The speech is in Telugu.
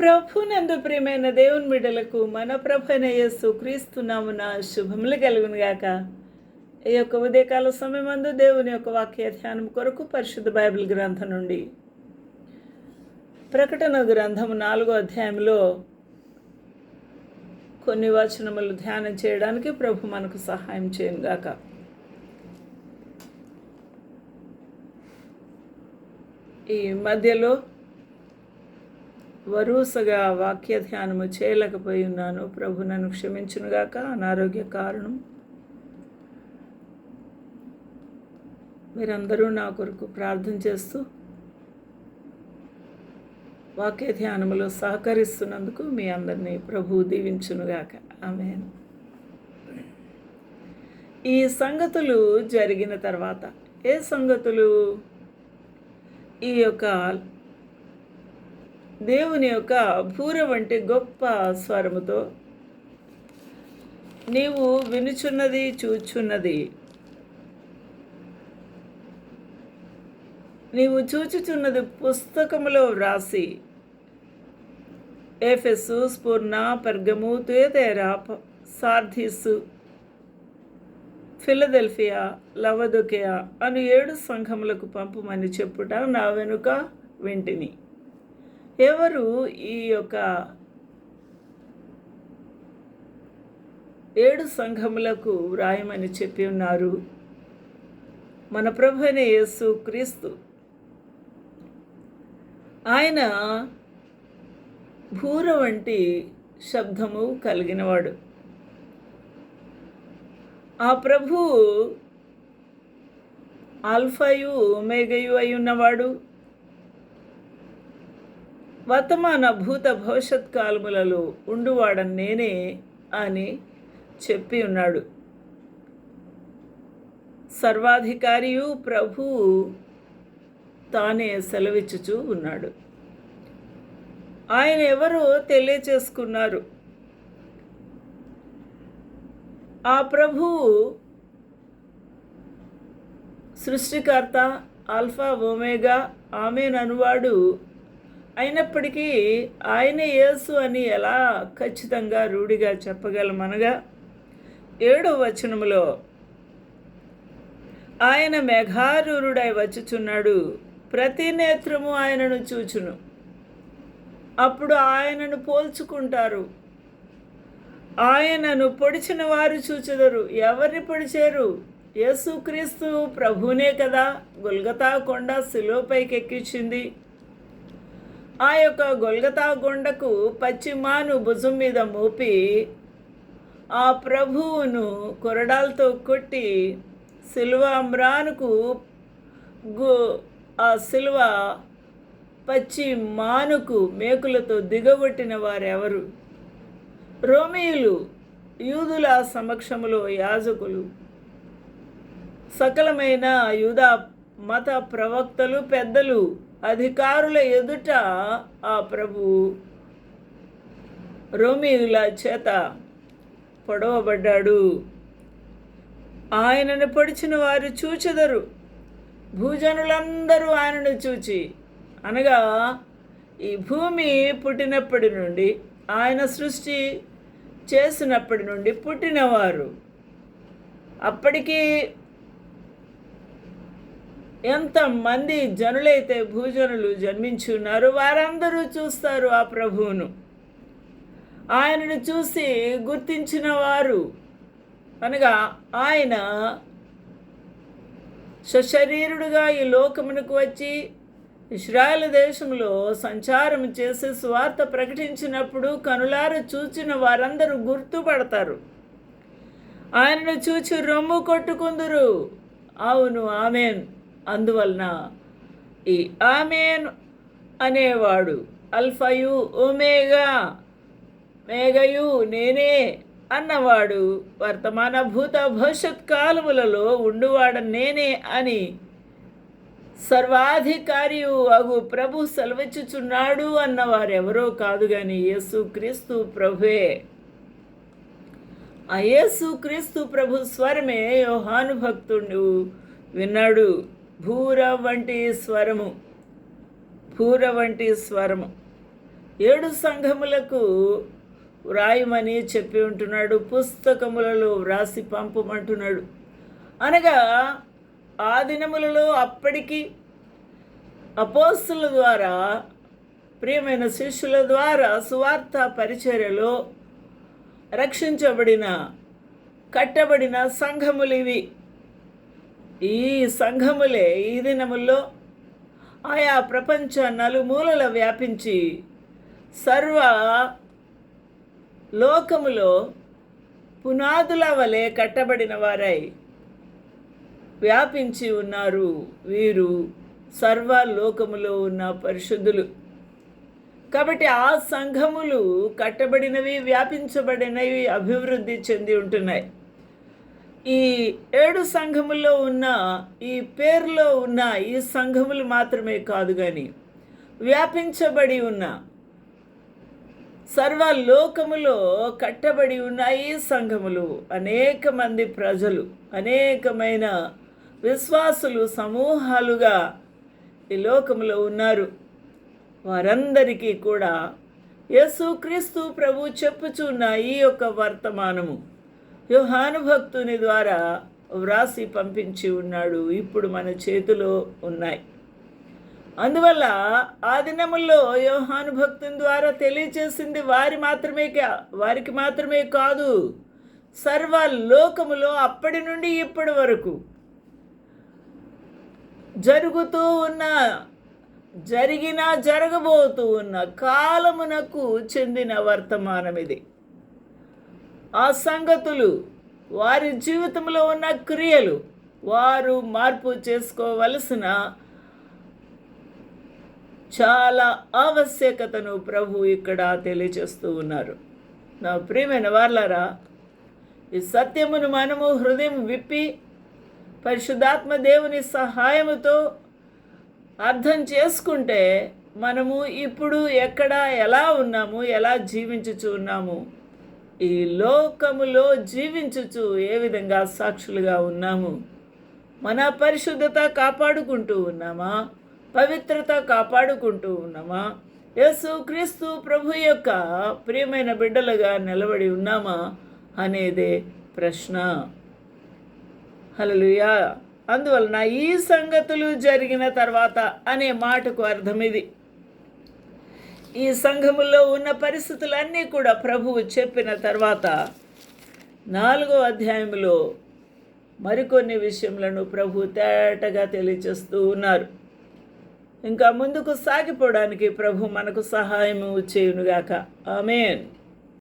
ప్రభునందు ప్రియమైన దేవుని బిడ్డలకు మన ప్రభైన యేసు శుభములు కలుగునుగాక ఈ యొక్క ఉదయకాల సమయమందు దేవుని యొక్క వాక్య ధ్యానం కొరకు పరిశుద్ధ బైబిల్ గ్రంథం నుండి ప్రకటన గ్రంథము నాలుగో అధ్యాయంలో కొన్ని వచనములు ధ్యానం చేయడానికి ప్రభు మనకు సహాయం చేయను గాక. ఈ మధ్యలో వరుసగా వాక్య ధ్యానము చేయలేకపోయి ఉన్నాను. ప్రభు నన్ను క్షమించునుగాక అనారోగ్య కారణం. మీరందరూ నా కొరకు ప్రార్థన చేస్తూ వాక్య ధ్యానములో సహకరిస్తున్నందుకు మీ అందరినీ ప్రభు దీవించునుగాక. ఆమె ఈ సంగతులు జరిగిన తర్వాత ఏ సంగతులు? ఈ యొక్క దేవుని యొక్క భూర వంటి గొప్ప స్వరముతో నీవు వినుచున్నది చూచున్నది. నీవు చూచుచున్నది పుస్తకములో వ్రాసి ఏఫెస్సు స్ఫూర్ణ పర్గము తుయతేరా సార్థిస్సు ఫిలదెల్ఫియా లవదుకియా అను ఏడు సంఘములకు పంపమని చెప్పుట నా వెనుక వింటిని. ఎవరు ఈ యొక్క ఏడు సంఘములకు వ్రాయమని చెప్పి ఉన్నారు? మన ప్రభు అయిన యేసు క్రీస్తు. ఆయన భూర వంటి శబ్దము కలిగినవాడు. ఆ ప్రభు ఆల్ఫాయు ఒమేగయు అయి ఉన్నవాడు. వర్తమాన భూత భవిష్యత్ కాలములలో ఉండువాడని నేనే అని చెప్పి ఉన్నాడు. సర్వాధికారియు ప్రభు తానే సెలవిచ్చుచూ ఉన్నాడు. ఆయన ఎవరో తెలియచేసుకున్నారు. ఆ ప్రభు సృష్టికర్త ఆల్ఫా ఒమేగా ఆమెన్ అనువాడు అయినప్పటికీ ఆయన యేసు అని ఎలా ఖచ్చితంగా రూఢిగా చెప్పగలమనగా ఏడో వచనములో ఆయన మేఘారూరుడై వచ్చుచున్నాడు ప్రతి నేత్రము ఆయనను చూచును. అప్పుడు ఆయనను పోల్చుకుంటారు. ఆయనను పొడిచిన వారు చూచెదరు. ఎవరిని పొడిచారు? యేసుక్రీస్తు ప్రభునే కదా. గొల్గతా కొండ శిలోపైకి ఎక్కించింది ఆ యొక్క గొల్గతా గుండకు పశ్చిమాను భుజం మీద మోపి ఆ ప్రభువును కొరడాలతో కొట్టి సిల్వ అమ్రానుకు గు ఆ సిల్వ పచ్చి మానుకు మేకులతో దిగగొట్టిన వారెవరు? రోమియులు యూదుల సమక్షములో యాజకులు. సకలమైన యూదా మత ప్రవక్తలు పెద్దలు. అధికారుల ఎదుట ఆ ప్రభు రోమియుల చేత పొడవబడ్డాడు. ఆయనను పొడిచిన వారు చూచెదరు. భూజనులందరూ ఆయనను చూచి అనగా ఈ భూమి పుట్టినప్పటి నుండి ఆయన సృష్టి చేసినప్పటి నుండి పుట్టినవారు. అప్పటికీ ఎంతమంది జనులైతే భూజనులు జన్మించున్నారు వారందరూ చూస్తారు ఆ ప్రభువును. ఆయనను చూసి గుర్తించిన వారు అనగా ఆయన సశరీరుడుగా ఈ లోకమునకు వచ్చి ఇస్రాయల్ దేశంలో సంచారం చేసి స్వార్థ ప్రకటించినప్పుడు కనులార చూచిన వారందరూ గుర్తుపడతారు. ఆయనను చూచి రొమ్ము కొట్టుకుందురు. అవును ఆమెను. అందువలన ఈ ఆమెన్ అనేవాడు అల్ఫయు ఒమేగా మేఘయు నేనే అన్నవాడు. వర్తమాన భూత భవిష్యత్ కాలములలో ఉండువాడ నేనే అని సర్వాధికారియు అగు ప్రభు సెలవిచ్చుచున్నాడు అన్నవారెవరో కాదు కానీ యేసు క్రీస్తు ప్రభువే. ఆ యేసు క్రీస్తు ప్రభు స్వరమే యోహాను భక్తుడు విన్నాడు. భూర వంటి స్వరము భూర వంటి స్వరము ఏడు సంఘములకు వ్రాయమని చెప్పి ఉంటున్నాడు. పుస్తకములలో వ్రాసి పంపమంటున్నాడు. అనగా ఆ దినములలో అప్పటికి అపోస్తుల ద్వారా ప్రియమైన శిష్యుల ద్వారా సువార్త పరిచర్యలో రక్షించబడిన కట్టబడిన సంఘములు ఇవి. ఈ సంఘములే ఈ దినముల్లో ఆయా ప్రపంచ నలుమూలల వ్యాపించి సర్వ లోకములో పునాదుల వలె కట్టబడిన వారై వ్యాపించి ఉన్నారు వీరు సర్వ లోకములో ఉన్న పరిశుద్ధులు. కాబట్టి ఆ సంఘములు కట్టబడినవి వ్యాపించబడినవి అభివృద్ధి చెంది ఉంటున్నాయి. ఈ ఏడు సంఘముల్లో ఉన్న ఈ పేరులో ఉన్న ఈ సంఘములు మాత్రమే కాదు కానీ వ్యాపించబడి ఉన్న సర్వ లోకములో కట్టబడి ఉన్న ఈ సంఘములు అనేక మంది ప్రజలు అనేకమైన విశ్వాసులు సమూహాలుగా ఈ లోకములో ఉన్నారు. వారందరికీ కూడా యేసుక్రీస్తు ప్రభు చెప్పుచున్న ఈ యొక్క వర్తమానము. యోహాను భక్తుని ద్వారా వ్రాసి పంపించి ఉన్నాడు. ఇప్పుడు మన చేతిలో ఉన్నాయి. అందువల్ల ఆ దినముల్లో యోహాను భక్తుని ద్వారా తెలియచేసింది వారి మాత్రమే కా- వారికి మాత్రమే కాదు సర్వ లోకములో అప్పటి నుండి ఇప్పటి వరకు జరుగుతూ ఉన్న జరిగినా జరగబోతూ ఉన్న కాలమునకు చెందిన వర్తమానం ఇది ఆ సంగతులు వారి జీవితంలో ఉన్న క్రియలు వారు మార్పు చేసుకోవలసిన చాలా ఆవశ్యకతను ప్రభు ఇక్కడ తెలియచేస్తూ ఉన్నారు. నా ప్రియమైన వాళ్ళారా ఈ సత్యమును మనము హృదయం విప్పి పరిశుద్ధాత్మ దేవుని సహాయముతో అర్థం చేసుకుంటే మనము ఇప్పుడు ఎక్కడ ఎలా ఉన్నాము ఎలా జీవించుచు ఉన్నాము ఈ లోకములో జీవించుచు ఏ విధంగా సాక్షులుగా ఉన్నాము? మన పరిశుద్ధత కాపాడుకుంటూ ఉన్నామా? పవిత్రత కాపాడుకుంటూ ఉన్నామా? యేసు క్రీస్తు ప్రభు యొక్క ప్రియమైన బిడ్డలుగా నిలబడి ఉన్నామా అనేదే ప్రశ్న. హలలుయా అందువలన ఈ సంగతులు జరిగిన తర్వాత అనే మాటకు అర్థం ఇది. ఈ సంఘములో ఉన్న పరిస్థితులన్నీ కూడా ప్రభువు చెప్పిన తర్వాత నాలుగో అధ్యాయంలో మరికొన్ని విషయములను ప్రభు తేటగా తెలియచేస్తూ ఉన్నారు. ఇంకా ముందుకు సాగిపోవడానికి ప్రభు మనకు సహాయము చేయునుగాక. ఆమెన్.